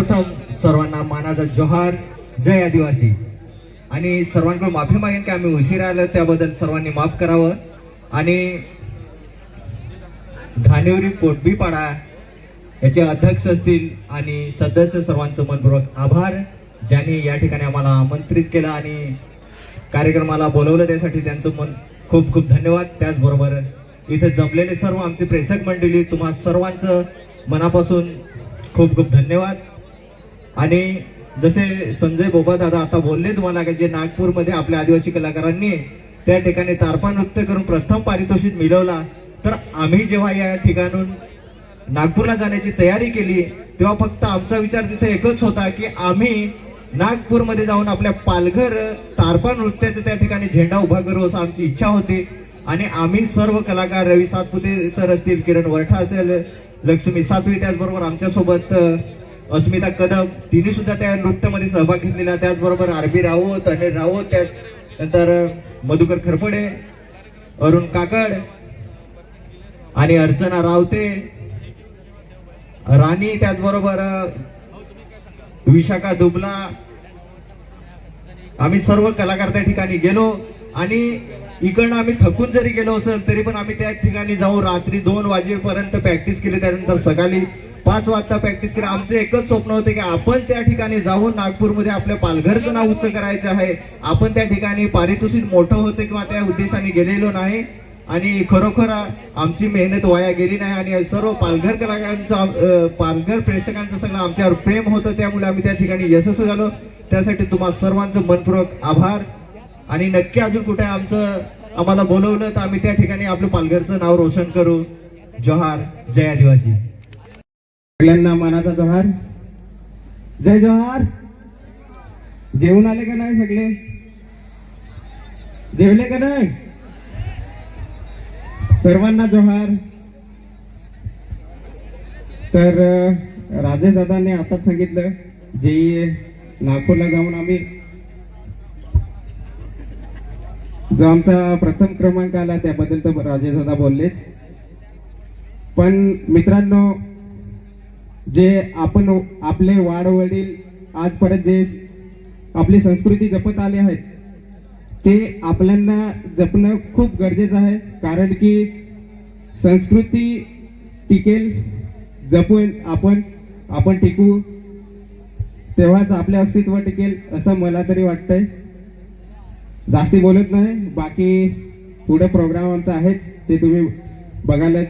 प्रथम सर्वांना मानाचा जोहार. जय आदिवासी. आणि सर्वांकडून माफी मागेन की आम्ही उशीर आलो त्याबद्दल सर्वांनी माफ करावं. आणि धानेवरी कोटबीपाडा याचे अध्यक्ष असतील आणि सदस्य सर्वांचं मनपूर्वक आभार ज्यांनी या ठिकाणी आम्हाला आमंत्रित केलं आणि कार्यक्रमाला बोलवलं त्यासाठी त्यांचं मन खूप खूप धन्यवाद. त्याचबरोबर इथे जमलेले सर्व आमचे प्रेक्षक मंडळी तुम्हा सर्वांचं मनापासून खूप खूप धन्यवाद. आणि जसे संजय बोबा दादा आता बोलले तुम्हाला की जे नागपूरमध्ये आपल्या आदिवासी कलाकारांनी त्या ठिकाणी तारपा नृत्य करून प्रथम पारितोषिक मिळवला तर आम्ही जेव्हा या ठिकाणून नागपूरला जाण्याची तयारी केली तेव्हा फक्त आमचा विचार तिथे एकच होता की आम्ही नागपूरमध्ये जाऊन आपल्या पालघर तारपा नृत्याचं त्या ठिकाणी झेंडा उभा करू असं आमची इच्छा होती. आणि आम्ही सर्व कलाकार रवी सातपुते सर असतील किरण वरठा असेल लक्ष्मी सातवी त्याचबरोबर आमच्यासोबत अस्मिता कदम तिने सुद्धा त्या नृत्यामध्ये सहभाग घेतलेला. त्याचबरोबर आर बी राऊत अनिल राऊत त्याच नंतर मधुकर खरपडे अरुण काकड आणि अर्चना रावते. राणी त्याचबरोबर विशाखा दुबला. आम्ही सर्व कलाकार त्या ठिकाणी गेलो. आणि इकडनं आम्ही थकून जरी गेलो असेल तरी पण आम्ही त्या ठिकाणी जाऊन रात्री दोन वाजेपर्यंत प्रॅक्टिस केली. त्यानंतर सकाळी पाच वाजता प्रॅक्टिस केली. आमचं एकच स्वप्न होतं की आपण त्या ठिकाणी जाऊन नागपूरमध्ये आपल्या पालघरचं नाव उच्च करायचं आहे. आपण त्या ठिकाणी पारितोषिक मोठं होतं किंवा त्या उद्देशाने गेलेलो नाही. आणि खरोखर आमची मेहनत वाया गेली नाही. आणि सर्व पालघर कलाकारांचं पालघर प्रेक्षकांचं सगळं आमच्यावर प्रेम होतं. त्यामुळे आम्ही त्या ठिकाणी यशस्वी झालो. त्यासाठी तुम्हा सर्वांचं मनपूर्वक आभार. आणि नक्की अजून कुठे आमचं आम्हाला बोलवलं तर आम्ही त्या ठिकाणी आपलं पालघरचं नाव रोशन करू. जोहार जय आदिवासी. सगळ्यांना मानाचा जोहार. जय जोहार. जेवून आले का नाही सगळे? जेवले का नाही? सर्वांना जोहार. तर राजे दादाने आताच सांगितलं जे नागपूरला जाऊन आम्ही जो आमचा प्रथम क्रमांक आला त्याबद्दल तर राजे दादा बोललेच. पण मित्रांनो जे आपण आपले वाडवडील आजपर्यंत जे आपली संस्कृती जपत आले आहेत ते आपल्यांना जपणं खूप गरजेचं आहे. कारण की संस्कृती टिकेल जपून आपण आपण टिकू तेव्हाच आपले अस्तित्व टिकेल असं मला तरी वाटतंय. जास्ती बोलत नाही बाकी पुढे प्रोग्राम आमचा आहेच ते तुम्ही बघालच.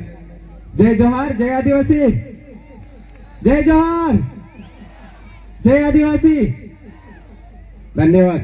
जय जोहार जय आदिवासी! जय जवान जय आदिवासी धन्यवाद